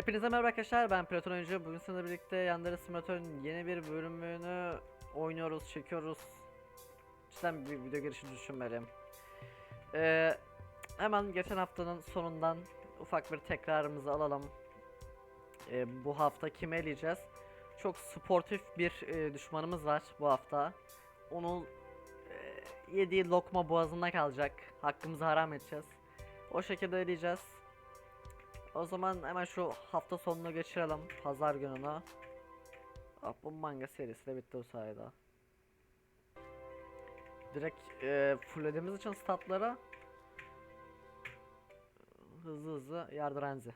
Hepinize merhaba arkadaşlar ben Platon Oyuncu. Bugün sizinle birlikte Yandere Simulator'un yeni bir bölümünü oynuyoruz, çekiyoruz. Cidden bir video girişi düşünmeliyim. Ee, hemen geçen haftanın sonundan ufak bir tekrarımızı alalım. Ee, bu hafta kimi eleyeceğiz? Çok sportif bir e, düşmanımız var bu hafta. Onu e, yediği lokma boğazında kalacak. Hakkımızı haram edeceğiz. O şekilde eleyeceğiz. O zaman hemen şu hafta sonunu geçirelim. Pazar gününü. Ah, bu manga serisi de bitti bu sayede. Direkt e, fulllediğimiz için statlara hızlı hızlı yardıranzi.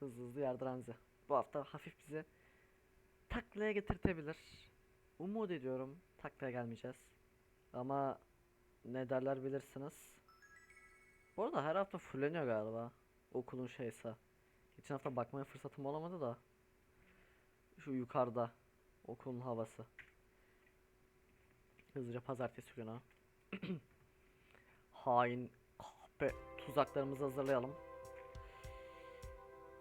Hızlı hızlı yardıranzi. Bu hafta hafif bizi taklaya getirtebilir. Umut ediyorum taklaya gelmeyeceğiz. Ama ne derler bilirsiniz. Bu arada her hafta fulleniyor galiba. Okulun şeyse. Geçen hafta bakmaya fırsatım olamadı da. Şu yukarıda. Okulun havası. Hızlıca pazartesi günü. Hain kahpe tuzaklarımızı hazırlayalım.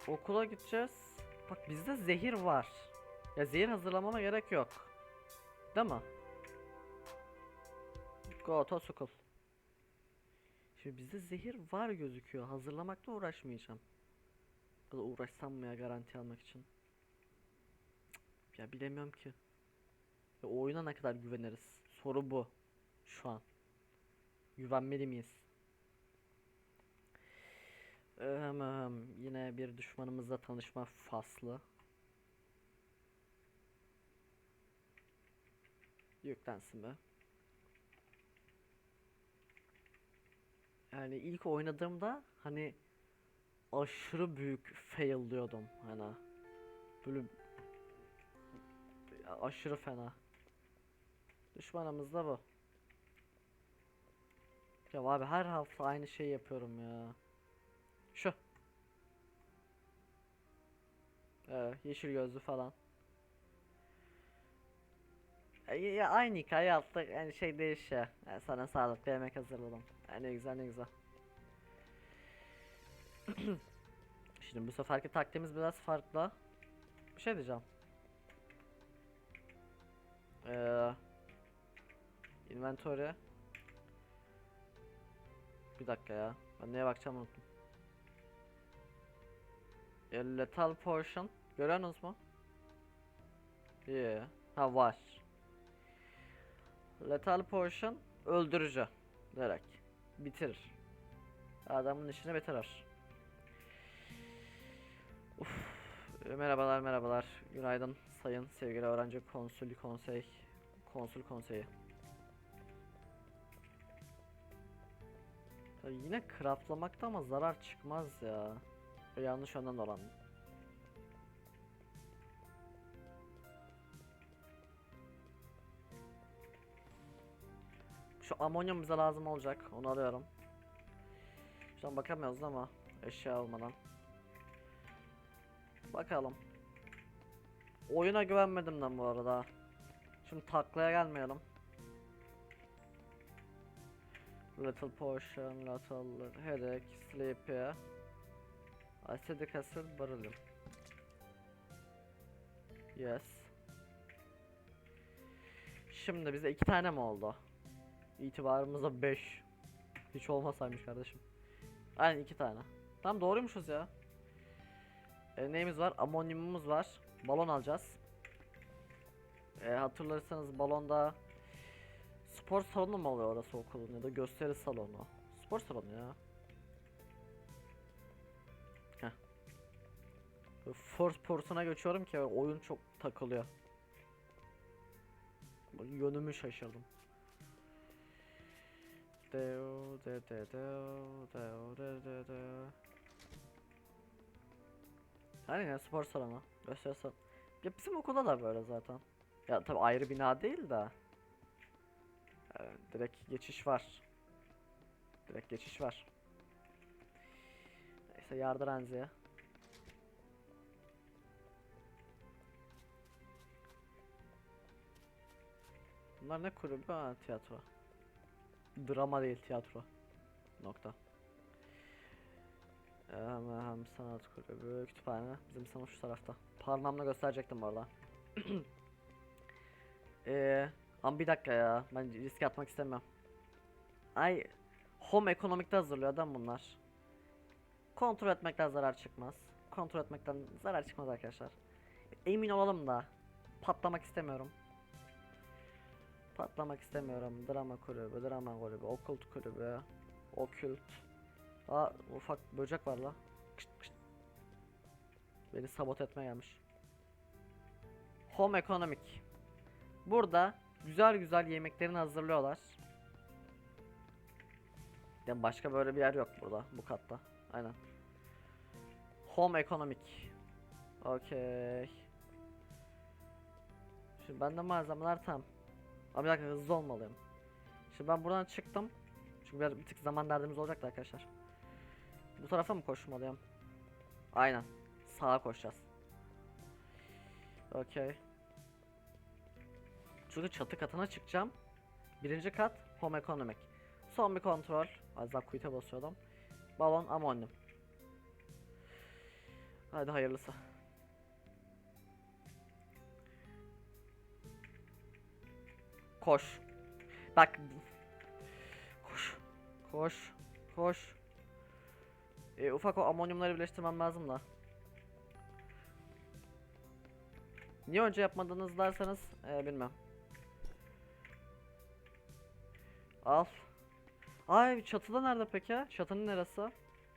Okula gideceğiz. Bak bizde zehir var. Ya zehir hazırlamama gerek yok. Değil mi? Go to school. Şimdi bizde zehir var gözüküyor. Hazırlamakla uğraşmayacağım. Ya da uğraşsam mı ya garanti almak için? Ya bilemiyorum ki. Ya o oyuna ne kadar güveniriz? Soru bu. Şu an. Güvenmeli miyiz? Ehem. Yine bir düşmanımızla tanışma faslı. Yüklensin be. Yani ilk oynadığımda hani aşırı büyük fail diyordum hani. Böyle aşırı fena. Düşmanımız da bu. Ya abi her hafta aynı şeyi yapıyorum ya. Şu. Ee, yeşil gözlü falan. E, Ya aynı hikaye yaptık. Yani şey değişiyor. Yani sana sağlıklı yemek hazırladım. Yani ne güzel ne güzel. Şimdi bu seferki taktiğimiz biraz farklı. Bir şey diyeceğim. Ee, inventory. Bir dakika ya. Ben neye bakacağım unuttum. E, lethal portion. Görüyorsunuz mu? Yeah. Ha var. Lethal portion öldürücü. Direkt. Bitirir. Adamın işini bitirir. Uf. Merhabalar merhabalar. Günaydın sayın sevgili öğrenci konsül konsey konsül konseyi. Ya yine craftlamakta ama zarar çıkmaz ya. Yanlış yönden dolandım. Şu amonyum bize lazım olacak. Onu alıyorum. Şu an bakamıyoruz ama eşya olmadan. Bakalım. Oyuna güvenmedim ben bu arada. Şimdi taklaya gelmeyelim. Little potion, little headache, sleepy. Acidic acid, beryllium. Yes. Şimdi bize iki tane mi oldu? İtibarımızda 5. Hiç olmasaymış kardeşim. Aynen iki tane. Tam doğruymuşuz ya. E, neyimiz var? Amonyumumuz var. Balon alacağız. E, hatırlarsanız balonda spor salonu mu oluyor orası okulun ya da gösteri salonu? Spor salonu ya. Heh. First person'a geçiyorum ki oyun çok takılıyor. Yönümü şaşırdım. Deo, de, de, deo, deo, de, de, de. Hani ya spor salonu. Gösteri salonu. Ya bizim okulda da böyle zaten. Ya tabi ayrı bina değil de. Ee, direkt geçiş var. Direkt geçiş var. Neyse yardır Enzi'ye. Bunlar ne kulübü? Ha, tiyatro. Drama değil tiyatro. Nokta. Ee, sanat kulübü, kütüphane. Bizim sınıf şu tarafta. Parmağımla gösterecektim bu arada. Eee ama bir dakika ya. Ben risk atmak istemiyorum. Ay Home Economic'te hazırlıyor adam bunlar. Kontrol etmekten zarar çıkmaz. Kontrol etmekten zarar çıkmaz arkadaşlar. Emin olalım da patlamak istemiyorum. Patlamak istemiyorum. Drama kulübü, drama kulübü, okkult kulübü, okült. Aa ufak böcek var la. Kışt, kışt. Beni sabote etmeye gelmiş. Home Economic. Burada güzel güzel yemeklerini hazırlıyorlar. Ya başka böyle bir yer yok burada bu katta. Aynen. Home Economic. Okey. Şimdi bende malzemeler tam. Ama bir dakika hızlı olmalıyım. Şimdi ben buradan çıktım. Çünkü biraz bir tık zaman derdimiz olacaktı arkadaşlar. Bu tarafa mı koşmalıyım? Aynen. Sağa koşacağız. Okey. Çünkü çatı katına çıkacağım. Birinci kat Home Economic. Son bir kontrol. Az daha quit'e basıyordum. Balon amonyum. Hadi hayırlısı. Koş. Bak. Koş. Koş. Koş. E, ufak o amonyumları birleştirmem lazım da. Niye önce yapmadınız derseniz e, bilmem. Al. Ay çatıda nerede peki? Çatının neresi?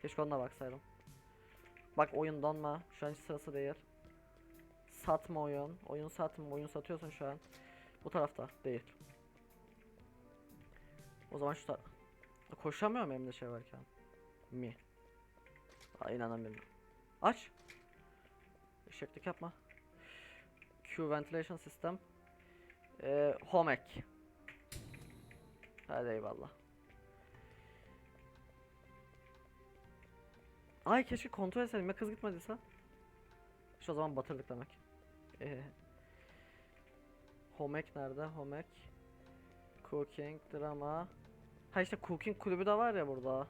Keşke ona baksaydım. Bak oyun donma. Şu an sırası değil. Satma oyun. Oyun satma. Oyun satıyorsun şu an. Bu tarafta değil. O zaman şu taraf. Koşamıyorum elimde şey varken. Mi. Aa, inanamıyorum. Aç. Eşeklik yapma. Q ventilation system. Ee, home ek. Hadi eyvallah. Ay keşke kontrol etseydim ya kız gitmediyse. İşte o zaman batırdık demek. Ee, Homek nerede? Homek. Cooking, drama. Ha işte cooking kulübü de var ya burada.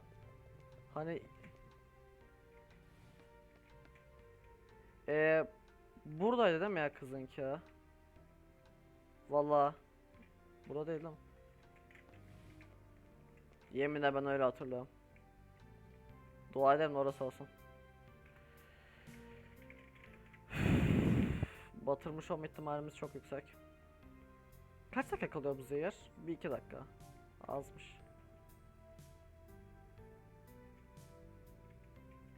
Hani Ee, buradaydı değil mi ya kızınki? Valla. Burada değil ama. Yeminle ben öyle hatırlıyorum. Dua ederim de orası olsun. Batırmış olma ihtimalimiz çok yüksek. Kaç dakika kalıyor bu zehir? Bir iki dakika. Azmış.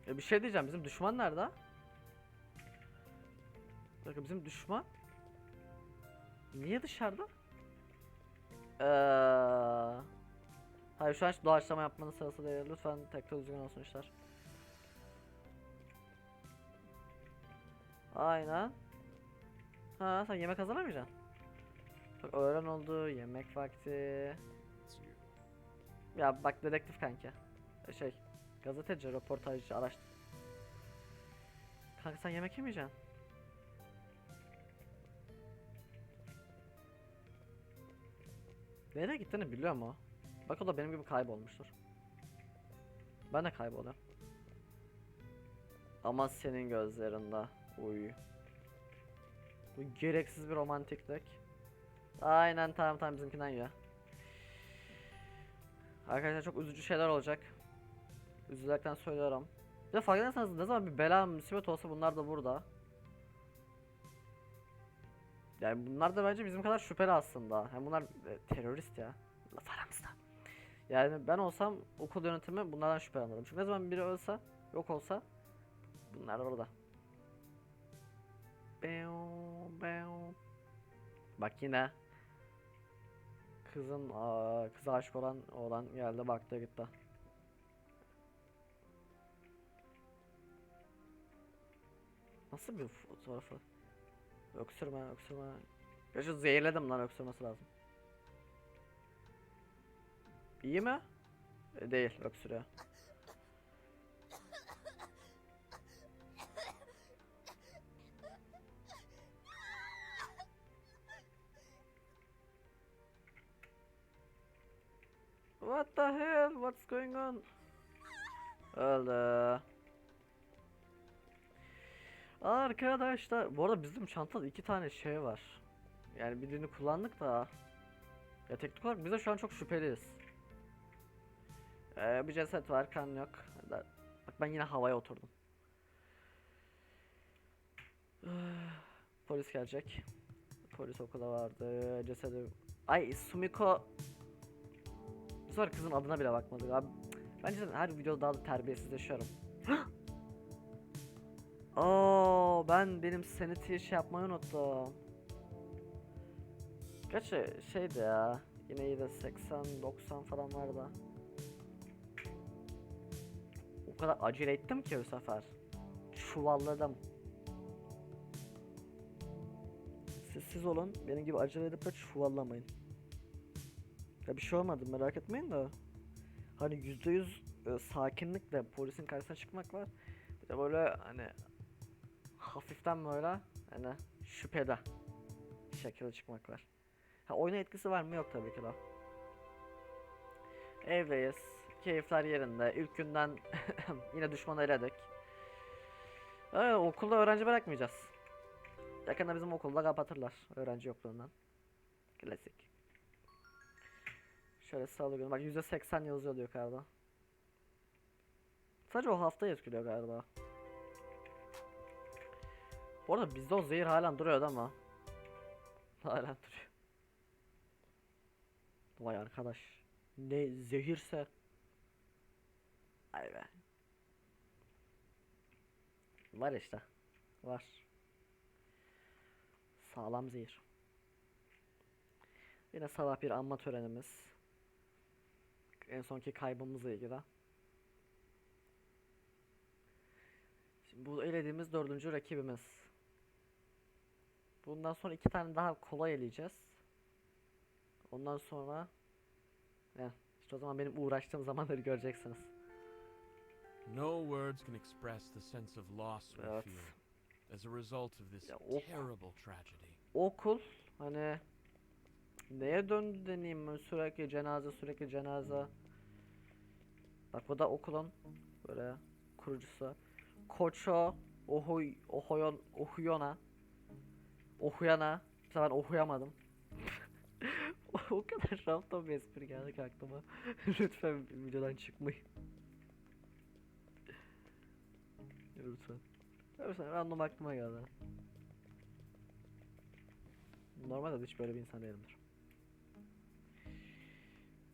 E bir şey diyeceğim bizim düşman nerede? Bir dakika bizim düşman Niye dışarıda? Eee Hayır şu an hiç doğaçlama yapmanın sırası değil. Lütfen tekrar düzgün olsun işler. Aynen. Ha sen yemek hazırlamayacaksın. Bak öğlen oldu, yemek vakti. Ya bak dedektif kanka. Şey, gazeteci, röportajcı, araştır. Kanka sen yemek yemeyeceksin. Nereye gittiğini biliyor mu? Bak o da benim gibi kaybolmuştur. Ben de kayboluyorum. Ama senin gözlerinde. Uy. Bu gereksiz bir romantiklik. Aynen tamam tamam bizimkinden ya. Arkadaşlar çok üzücü şeyler olacak. Üzülerekten söylüyorum. Bir de fark ederseniz ne zaman bir bela musibet olsa bunlar da burada. Yani bunlar da bence bizim kadar şüpheli aslında. Hem bunlar e, terörist ya. Laf aramızda. Yani ben olsam okul yönetimi bunlardan şüphelenirdim. Çünkü ne zaman biri ölse, yok olsa bunlar da orada. Bak yine kızın aa, kıza aşık olan oğlan geldi baktı gitti. Nasıl bir fotoğrafı? Öksürme, öksürme. Şu zehirledim lan öksürmesi lazım. İyi mi? E, değil, öksürüyor. Going on? Öldü. Arkadaşlar bu arada bizim çantada iki tane şey var. Yani birini kullandık da. Ya teknik olarak biz de şu an çok şüpheliyiz. Ee, bir ceset var kan yok. Bak ben yine havaya oturdum. Polis gelecek. Polis okula vardı. Cesedi... Ay Sumiko... Bu kızın adına bile bakmadık abi. Bence her videoda daha da terbiyesizleşiyorum. Oo, ben benim sanity şey yapmayı unuttum. Gerçi şeydi ya. Yine iyi de 80 90 falan vardı. O kadar acele ettim ki bu sefer. Çuvalladım. Siz siz olun. Benim gibi acele edip de çuvallamayın. Ya bir şey olmadı merak etmeyin de. Hani yüzde yüz e, sakinlikle polisin karşısına çıkmak var. Bir de böyle hani hafiften böyle hani şüphede şekilde çıkmak var. Ha oyuna etkisi var mı? Yok tabii ki de. Evdeyiz. Keyifler yerinde. İlk günden yine düşmanı eledik. Evet, okulda öğrenci bırakmayacağız. Yakında bizim okulda kapatırlar öğrenci yokluğundan. Klasik. Şöyle günü. Bak %80 yazıyor yukarıda. Sadece o hafta etkiliyor galiba. Bu arada bizde o zehir halen duruyor değil mi? Halen duruyor. Vay arkadaş. Ne zehirse. Ay be. Var işte. Var. Sağlam zehir. Yine sabah bir anma törenimiz. En sonki kaybımızla ilgili. Şimdi bu elediğimiz dördüncü rakibimiz. Bundan sonra iki tane daha kolay eleyeceğiz. Ondan sonra Heh, işte o zaman benim uğraştığım zamanları göreceksiniz. No words can express the sense of loss we Evet. feel as a result of this Ya o- terrible tragedy. Okul hani neye döndü deneyim ben sürekli cenaze sürekli cenaze. Bak bu da okulun böyle kurucusu. Koço Ohoy Ohoyon Ohuyona Ohuyana Mesela ben okuyamadım. o kadar raftan bir espri geldi ki aklıma. Lütfen videodan çıkmayın. Lütfen. Lütfen random aklıma geldi. Normalde de hiç böyle bir insan değilimdir.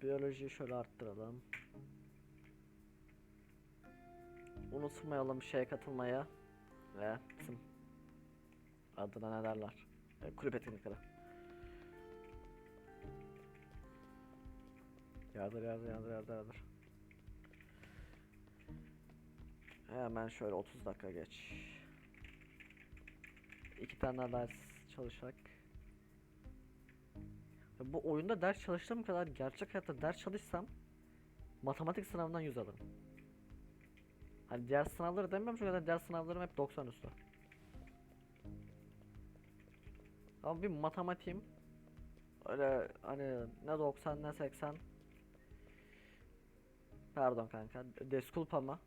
Biyolojiyi şöyle arttıralım. Unutmayalım şeye katılmaya. Ve bizim adına ne derler? E, kulüp etkinlikleri. Yardır yardır yardır yardır yardır. Hemen şöyle 30 dakika geç. İki tane ders çalışak. Bu oyunda ders çalıştığım kadar gerçek hayatta ders çalışsam matematik sınavından 100 alırım. Hani diğer sınavları demiyorum çünkü zaten diğer sınavlarım hep 90 üstü. Ama bir matematiğim öyle hani ne 90 ne 80 Pardon kanka deskulpa mı?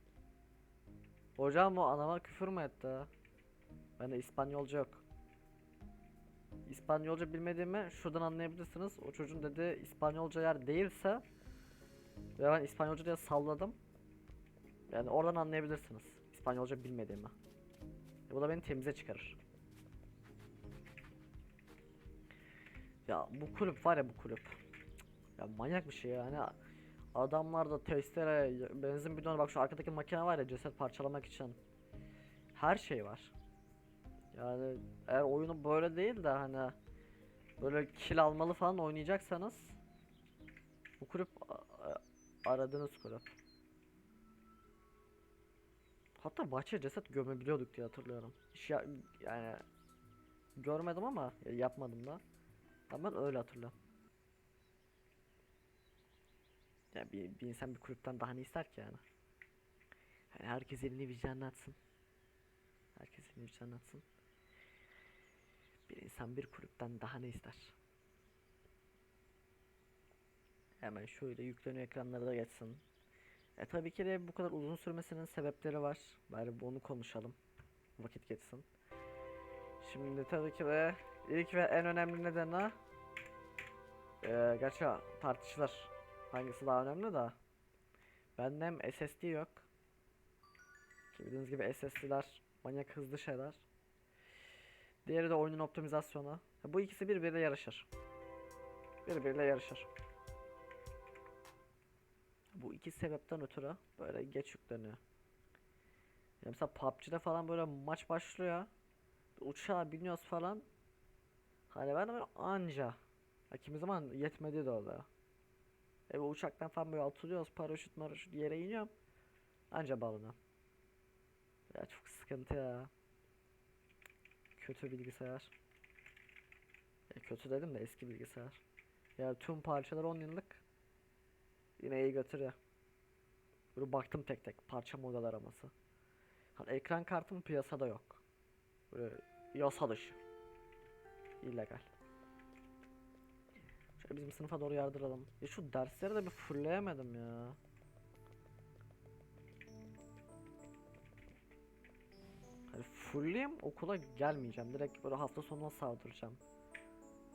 Hocam o anama küfür mü etti? Bende İspanyolca yok. İspanyolca bilmediğimi şuradan anlayabilirsiniz. O çocuğun dediği İspanyolca yer değilse ve ben İspanyolca diye salladım. Yani oradan anlayabilirsiniz. İspanyolca bilmediğimi. E bu da beni temize çıkarır. Ya bu kulüp var ya bu kulüp. Ya manyak bir şey yani. Adamlar da testere, benzin bidonu bak şu arkadaki makine var ya ceset parçalamak için. Her şey var. Yani eğer oyunu böyle değil de hani böyle kill almalı falan oynayacaksanız bu kulüp aradığınız kulüp. Hatta bahçeye ceset gömebiliyorduk diye hatırlıyorum. Hiç ya- yani görmedim ama ya- yapmadım da. Ama ben öyle hatırlıyorum. Ya bir, bir insan bir kulüpten daha ne ister ki yani? Yani herkes elini vicdanına atsın. Herkes elini vicdanına atsın. Bir insan bir kulüpten daha ne ister? Hemen şöyle yükleniyor ekranları da geçsin. E tabii ki de bu kadar uzun sürmesinin sebepleri var. Bari bunu konuşalım. vakit geçsin. Şimdi tabii ki de ilk ve en önemli nedeni eee gerçi tartışılır hangisi daha önemli de bende hem SSD yok ki bildiğiniz gibi SSD'ler manyak hızlı şeyler diğeri de oyunun optimizasyonu bu ikisi birbiriyle yarışır birbiriyle yarışır bu iki sebepten ötürü böyle geç yükleniyor. Ya mesela PUBG'de falan böyle maç başlıyor. Uçağa biniyoruz falan. Hani ben böyle anca ya kimi zaman yetmedi de oluyor. E uçaktan falan böyle atılıyoruz paraşüt maraşüt yere iniyorum. Anca balına. Ya çok sıkıntı ya. Kötü bilgisayar. Ya kötü dedim de eski bilgisayar. Ya tüm parçalar 10 yıllık yine iyi götürüyor böyle baktım tek tek parça model araması Hani ekran kartım piyasada yok böyle yasa dışı illegal Şöyle bizim sınıfa doğru yardıralım. Ya şu dersleri de bir fullleyemedim ya. Hani fullleyeyim okula gelmeyeceğim. Direkt böyle hafta sonuna saldıracağım.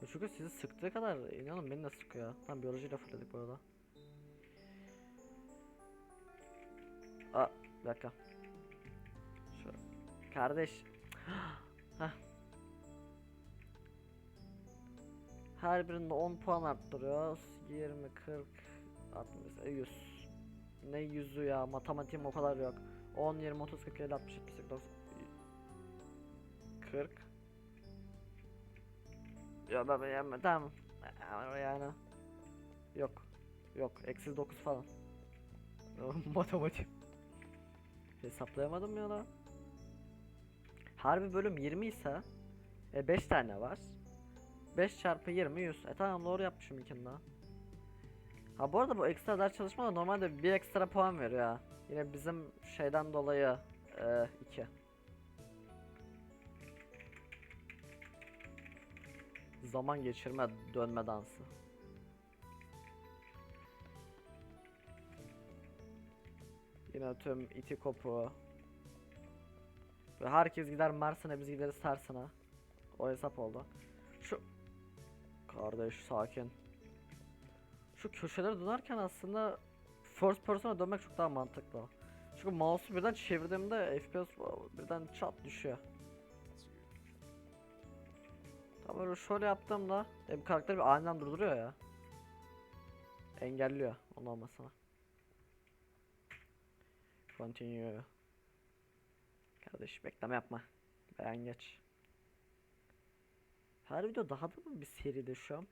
Ya çünkü sizi sıktığı kadar inanın beni de sıkıyor. Tam biyolojiyle fullledik bu arada. Aa bir dakika. Şu kardeş. Her birinde 10 puan arttırıyoruz. 20, 40, 60, e, 100. Ne yüzü ya? Matematiğim o kadar yok. 10, 20, 30, 40, 50, 60, 70, 90, 40. Ya ben ben tamam. Ama Yani yok. Yok. Eksi 9 falan. Matematik. Hesaplayamadım ya da. Harbi bölüm 20 ise e 5 tane var. 5 çarpı 20 100. E tamam doğru yapmışım ikinde. Ha bu arada bu ekstra ders çalışma da normalde bir ekstra puan veriyor ha. Yine bizim şeyden dolayı 2. Zaman geçirme dönme dansı. Yine tüm iti kopu. Ve herkes gider Mersin'e biz gideriz Tersin'e. O hesap oldu. Şu Kardeş sakin. Şu köşeleri dönerken aslında first person'a dönmek çok daha mantıklı. Çünkü mouse'u birden çevirdiğimde FPS birden çat düşüyor. Tam böyle şöyle yaptığımda e, bu karakter bir aniden durduruyor ya. Engelliyor onun olmasına. Continue. Kardeş bekleme yapma. Beğen geç. Her video daha da mı bir seride şu an?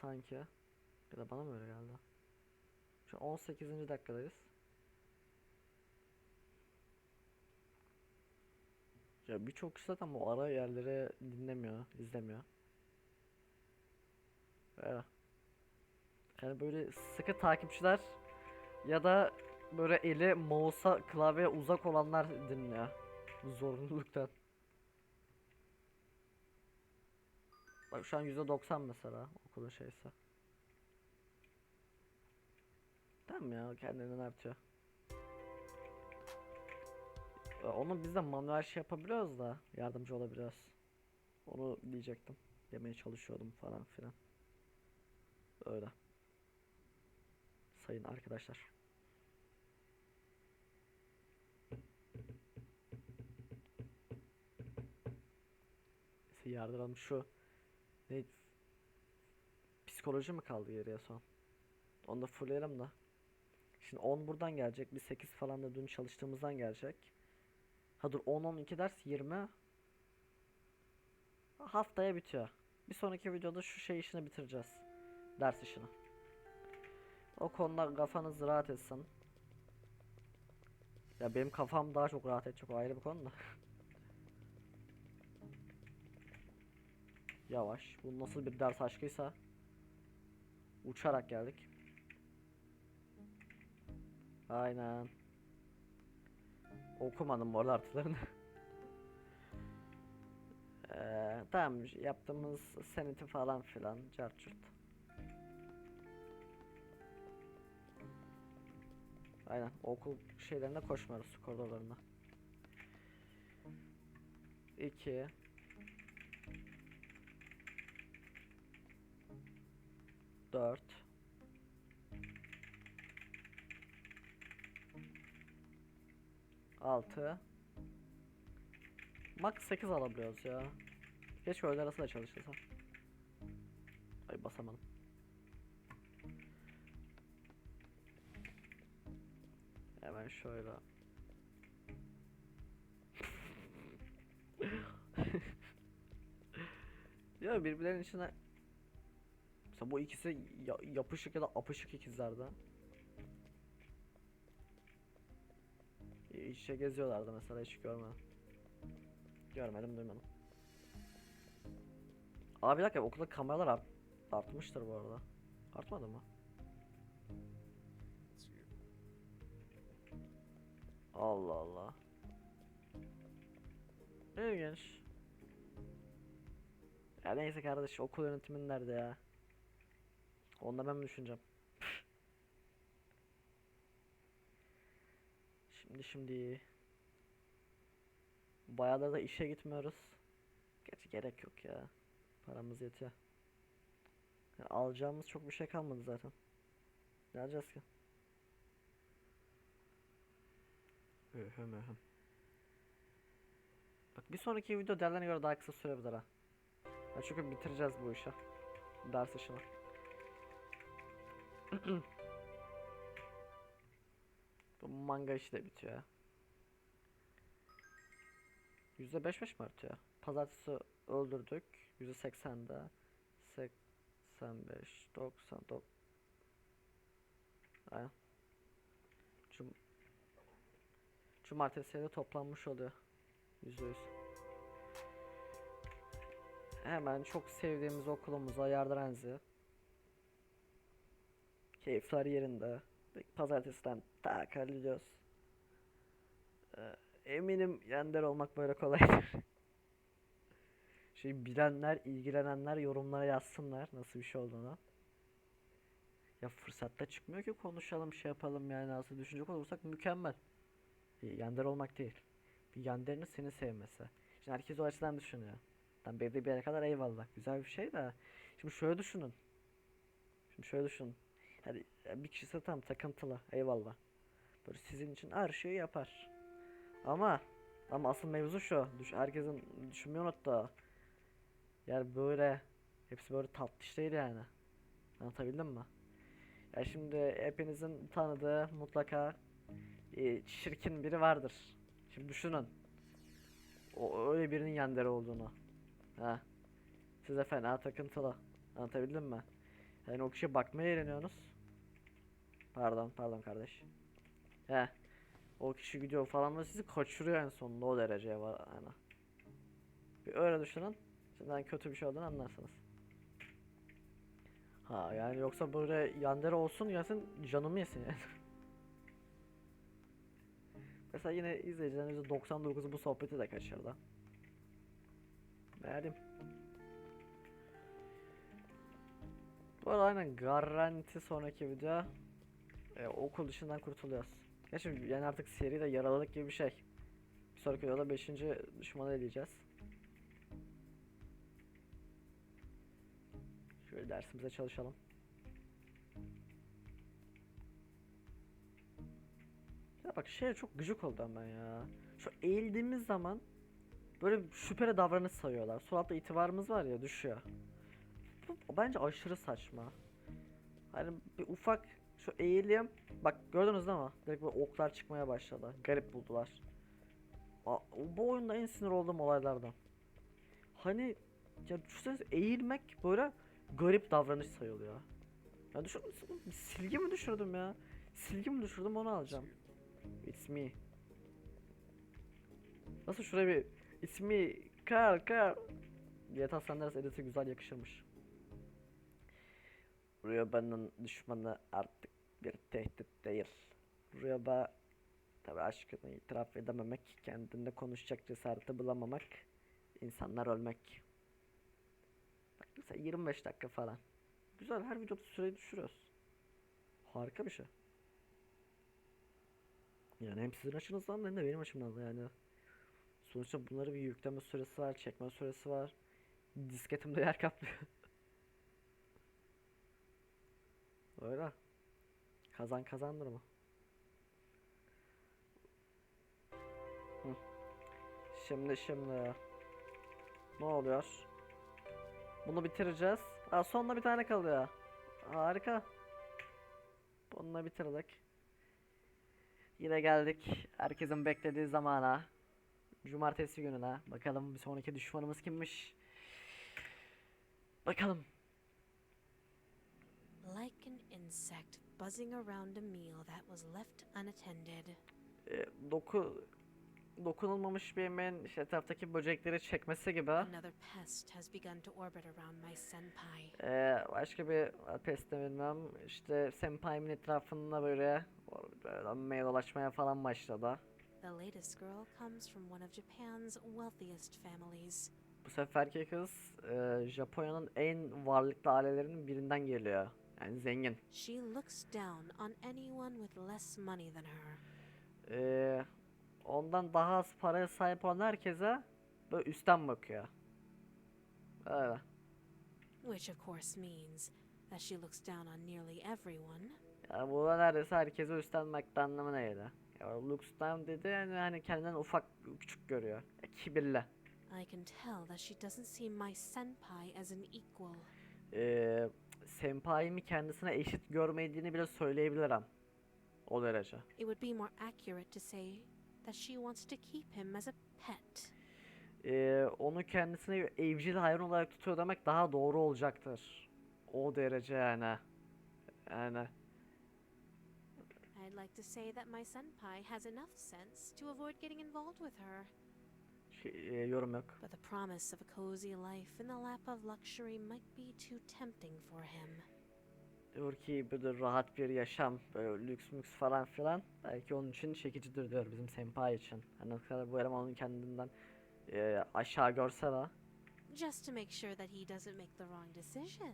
Sanki. Ya da bana mı öyle geldi? Şu an 18. dakikadayız. Ya birçok kişi zaten bu ara yerleri dinlemiyor, izlemiyor. Öyle. Yani böyle sıkı takipçiler ya da böyle eli mouse'a klavyeye uzak olanlar dinliyor. Zorunluluktan. Bak şu an %90 mesela okulun şeysi. Tamam ya kendinden artıyor. Onu biz de manuel şey yapabiliyoruz da yardımcı olabiliyoruz. Onu diyecektim. Demeye çalışıyordum falan filan. Öyle. Sayın arkadaşlar. Yardıralım şu ne psikoloji mi kaldı geriye son? Onu da fullleyelim da. Şimdi 10 buradan gelecek. Bir 8 falan da dün çalıştığımızdan gelecek. Ha dur 10 12 ders 20 haftaya bitiyor. Bir sonraki videoda şu şey işini bitireceğiz. Ders işini. O konuda kafanız rahat etsin. Ya benim kafam daha çok rahat edecek o ayrı bir konu da. Yavaş. Bu nasıl bir ders aşkıysa. Uçarak geldik. Aynen. Okumadım bu artılarını. Eee tamam yaptığımız seneti falan filan carçurt. Aynen okul şeylerine koşmuyoruz koridorlarına. 2 4 6 Max 8 alabiliyoruz ya. Keşke öğle arası da çalışırsam. Ay basamadım. Hemen şöyle. ya birbirlerinin içine Mesela bu ikisi ya- yapışık ya da apışık ikizlerden. İç içe geziyorlardı mesela hiç görmedim. Görmedim duymadım. Abi bir dakika okulda kameralar art artmıştır bu arada. Artmadı mı? Allah Allah. İlginç. Ya neyse kardeş okul yönetimin nerede ya? Onu da ben mi düşüneceğim? Şimdi şimdi Bayağıdır da işe gitmiyoruz. Gerçi gerek yok ya. Paramız yetiyor. Ya alacağımız çok bir şey kalmadı zaten. Ne alacağız ki? Öhüm öhüm. Bak bir sonraki video derlerine göre daha kısa sürebilir ha. Ya çünkü bitireceğiz bu işi. Ders işini. Bu manga işi de bitiyor ya. Yüzde beş beş mi artıyor? Pazartesi öldürdük. Yüzde seksende. Seksen beş, doksan, dok... Aynen. Cum Cumartesiye de toplanmış oluyor. Yüzde yüz. Hemen çok sevdiğimiz okulumuza Yardırenzi. Keyifler yerinde. Pazartesiden tak hallediyoruz. Ee, eminim Yender olmak böyle kolaydır. Şey bilenler, ilgilenenler yorumlara yazsınlar nasıl bir şey olduğunu. Ya fırsatta çıkmıyor ki konuşalım şey yapalım yani nasıl düşünecek olursak mükemmel. E, Yender olmak değil. Bir Yander'in seni sevmesi. Şimdi herkes o açıdan düşünüyor. Tam belli bir yere kadar eyvallah. Güzel bir şey de. Şimdi şöyle düşünün. Şimdi şöyle düşünün. Hadi bir kişisi tam takıntılı. Eyvallah. Böyle sizin için her şeyi yapar. Ama ama asıl mevzu şu. Düş, herkesin düşünmeyi unuttu. Yani böyle hepsi böyle tatlış değil yani. Anlatabildim mi? Ya şimdi hepinizin tanıdığı mutlaka e, çirkin biri vardır. Şimdi düşünün. O öyle birinin yandere olduğunu. Ha. Size fena takıntılı. Anlatabildim mi? Yani o kişiye bakmaya eğleniyorsunuz. Pardon, pardon kardeş. He. O kişi gidiyor falan ve sizi kaçırıyor en sonunda o dereceye var yani. Bir öyle düşünün. Sizden kötü bir şey olduğunu anlarsınız. Ha yani yoksa böyle yandere olsun gelsin canımı yesin yani. Mesela yine izleyicilerin %99'u bu sohbeti de kaçırdı. Verdim. Bu arada aynen garanti sonraki video e, okul dışından kurtuluyoruz. Gerçi yani artık seri de yaraladık gibi bir şey. Bir sonraki videoda 5. düşmanı eleyeceğiz. Şöyle dersimize çalışalım. Ya bak şey çok gıcık oldum ben ya. Şu eğildiğimiz zaman böyle şüpheli davranış sayıyorlar. Suratla itibarımız var ya düşüyor. Bu bence aşırı saçma. Hani bir ufak şu eğileyim. Bak gördünüz değil mi? Direkt böyle oklar çıkmaya başladı. Garip buldular. Bu oyunda en sinir olduğum olaylardan. Hani ya düşünsenize eğilmek böyle garip davranış sayılıyor. Ya düşün, silgi mi düşürdüm ya? Silgi mi düşürdüm onu alacağım. It's me. Nasıl şuraya bir It's me Carl Carl GTA San Andreas editi güzel yakışırmış. Ryoba'nın düşmanı artık bir tehdit değil. Ryoba tabi aşkını itiraf edememek, kendinde konuşacak cesareti bulamamak, insanlar ölmek. Bak mesela 25 dakika falan. Güzel her videoda süreyi düşürüyoruz. Harika bir şey. Yani hem sizin açınızdan hem de benim açımdan da yani. Sonuçta bunların bir yükleme süresi var, çekme süresi var. Disketimde yer kaplıyor. Öyle. Kazan kazan durumu. Şimdi şimdi ne oluyor? Bunu bitireceğiz. Aa, sonunda bir tane kalıyor. Harika. Bununla bitirdik. Yine geldik herkesin beklediği zamana. Cumartesi gününe. Bakalım bir sonraki düşmanımız kimmiş? Bakalım. Like an insect buzzing around a meal that was left unattended. Ee, doku dokunulmamış bir yemeğin işte etraftaki böcekleri çekmesi gibi. Another pest has begun to orbit around my senpai. Ee, başka bir pest de bilmem. İşte senpai'min etrafında böyle böyle dönmeye dolaşmaya falan başladı. The latest girl comes from one of Japan's wealthiest families. Bu seferki kız e, Japonya'nın en varlıklı ailelerinin birinden geliyor. Yani zengin. She looks down on anyone with less money than her. Ee, ondan daha az paraya sahip olan herkese böyle üstten bakıyor. Öyle. Which of course means that she looks down on nearly everyone. Yani bu da neredeyse herkese üstten baktığı anlamına geliyor. Ya looks down dedi yani hani kendinden ufak küçük görüyor. Ya, kibirli. I can tell that she doesn't see my senpai as an equal. Ee, senpai'mi kendisine eşit görmediğini bile söyleyebilirim. O derece. It would be more accurate to say that she wants to keep him as a pet. Ee, onu kendisine evcil hayvan olarak tutuyor demek daha doğru olacaktır. O derece yani. Yani I'd like to say that my senpai has enough sense to avoid getting involved with her. Şey, e, yorum yok. But the promise of a cozy life in the lap of luxury might be too tempting for him. Diyor ki böyle rahat bir yaşam, böyle lüks müks falan filan. Belki onun için çekicidir diyor bizim senpai için. Hani ne kadar bu eleman onu kendinden e, aşağı görse de. Just to make sure that he doesn't make the wrong decision,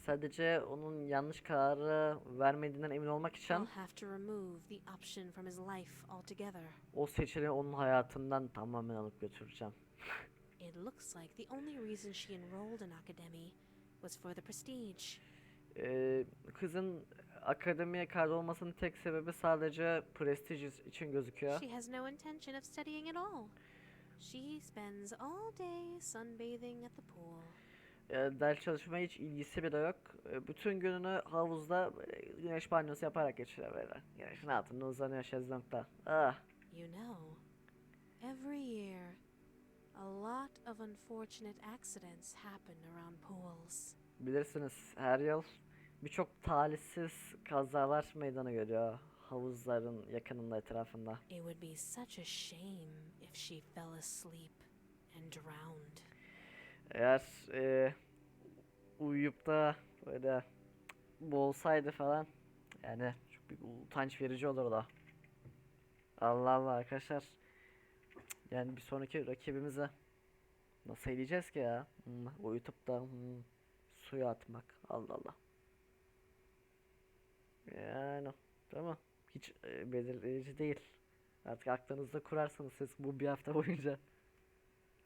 Sadece onun yanlış kararı vermediğinden emin olmak için I'll have to remove the option from his life altogether. o seçeneği onun hayatından tamamen alıp götüreceğim. It looks like the only reason she enrolled in academy was for the prestige. Ee, kızın akademiye kaydolmasının tek sebebi sadece prestij için gözüküyor. She has no intention of studying at all. She spends all day sunbathing at the pool. Ee, ders çalışmaya hiç ilgisi bile yok. Ee, bütün gününü havuzda güneş banyosu yaparak geçiriyor böyle. Güneşin altında uzanıyor şezlongda. Ah, You know, every year, a lot of unfortunate accidents happen around pools. bilirsiniz her yıl birçok talihsiz kazalar meydana geliyor havuzların yakınında etrafında. It would be such a shame if she fell asleep and drowned. Eğer e, uyuyup da böyle boğulsaydı falan yani çok bir utanç verici olurdu. Allah Allah arkadaşlar. Yani bir sonraki rakibimize nasıl eleyeceğiz ki ya? Hmm, uyutup da hmm, suya atmak. Allah Allah. Yani mi? Hiç e, belirleyici değil. Artık aklınızda kurarsınız siz bu bir hafta boyunca.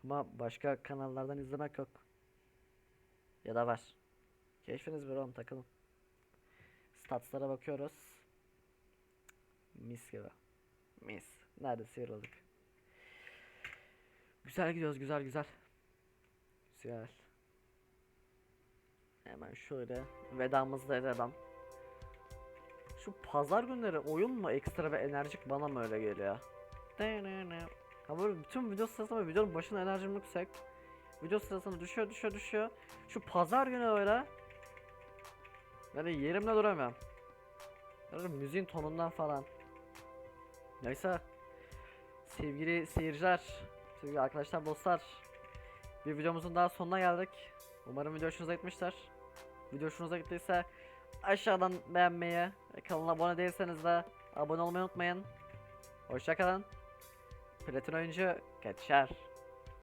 Ama başka kanallardan izlemek yok. Ya da var. Keşfiniz bir oğlum takılın. Statslara bakıyoruz. Mis gibi. Mis. Neredeyse yarıldık. Güzel gidiyoruz güzel güzel. Güzel. Hemen şöyle vedamızı da edelim. Şu pazar günleri oyun mu ekstra ve enerjik bana mı öyle geliyor? Ha böyle bütün video sırasında videonun başında enerjim yüksek. Video sırasında düşüyor düşüyor düşüyor. Şu pazar günü öyle. Yani yerimde duramıyorum. Yani müziğin tonundan falan. Neyse. Sevgili seyirciler, sevgili arkadaşlar, dostlar. Bir videomuzun daha sonuna geldik. Umarım video hoşunuza gitmiştir. Video hoşunuza gittiyse aşağıdan beğenmeyi, kanala abone değilseniz de abone olmayı unutmayın. Hoşçakalın. Platin oyuncu kaçar.